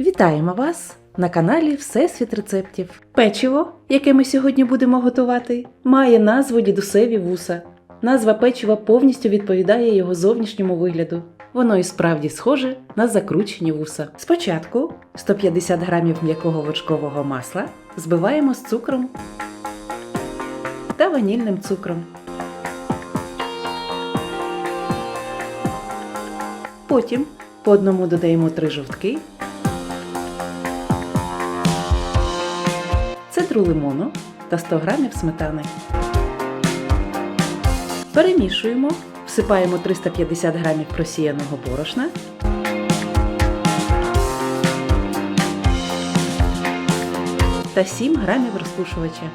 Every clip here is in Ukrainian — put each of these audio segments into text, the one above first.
Вітаємо вас на каналі Всесвіт рецептів. Печиво, яке ми сьогодні будемо готувати, має назву дідусеві вуса. Назва печива повністю відповідає його зовнішньому вигляду. Воно і справді схоже на закручені вуса. Спочатку 150 грамів м'якого вершкового масла збиваємо з цукром та ванільним цукром. Потім по одному додаємо три жовтки, цедру лимону та 100 грамів сметани. Перемішуємо, всипаємо 350 грамів просіяного борошна. Та 7 грамів розпушувача.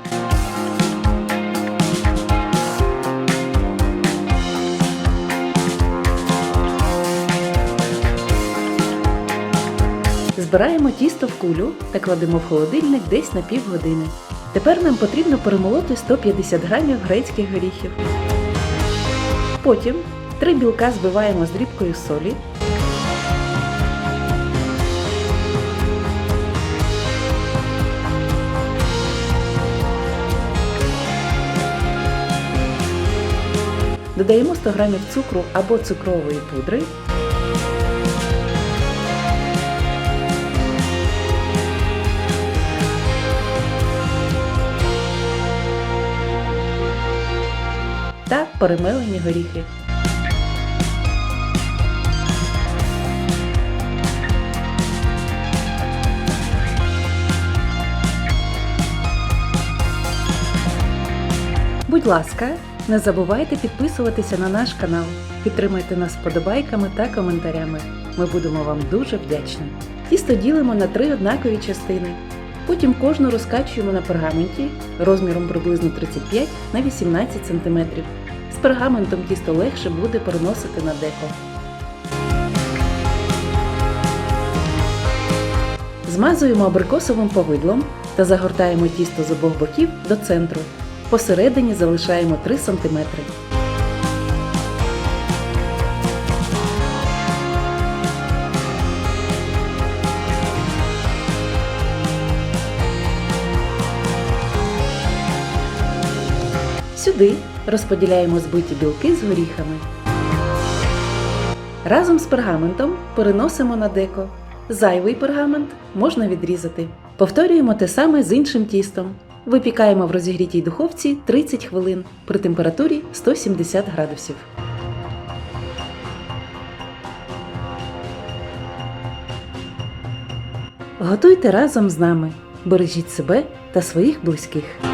Збираємо тісто в кулю та кладемо в холодильник десь на півгодини. Тепер нам потрібно перемолоти 150 грамів грецьких горіхів. Потім три білка збиваємо з дрібкою солі. Додаємо 100 грамів цукру або цукрової пудри. Та перемелені горіхи. Будь ласка, не забувайте підписуватися на наш канал, підтримайте нас вподобайками та коментарями. Ми будемо вам дуже вдячні. Тісто ділимо на три однакові частини. Потім кожну розкачуємо на пергаменті розміром приблизно 35 на 18 см. З пергаментом тісто легше буде переносити на деко. Змазуємо абрикосовим повидлом та загортаємо тісто з обох боків до центру. Посередині залишаємо 3 см. Сюди розподіляємо збиті білки з горіхами. Разом з пергаментом переносимо на деко. Зайвий пергамент можна відрізати. Повторюємо те саме з іншим тістом. Випікаємо в розігрітій духовці 30 хвилин при температурі 170 градусів. Готуйте разом з нами. Бережіть себе та своїх близьких.